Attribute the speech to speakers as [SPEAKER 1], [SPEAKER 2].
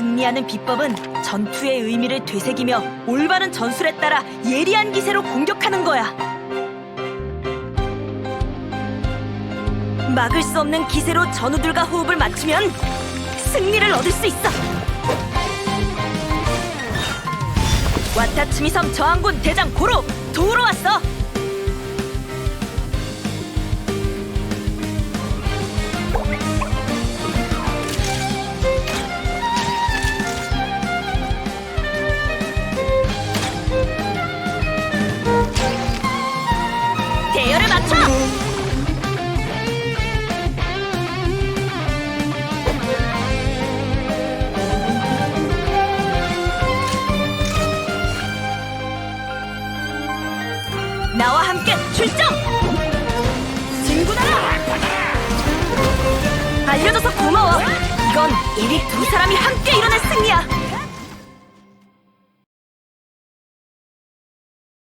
[SPEAKER 1] 승리하는 비법은 전투의 의미를 되새기며 올바른 전술에 따라 예리한 기세로 공격하는 거야. 막을 수 없는 기세로 전우들과 호흡을 맞추면 승리를 얻을 수 있어. 와타츠미 섬 저항군 대장 고로 도우러 왔어. 대열을 맞춰! 나와 함께 출정! 진군하라! 알려줘서 고마워. 이건 이리 두 사람이 함께 일어날 승리야.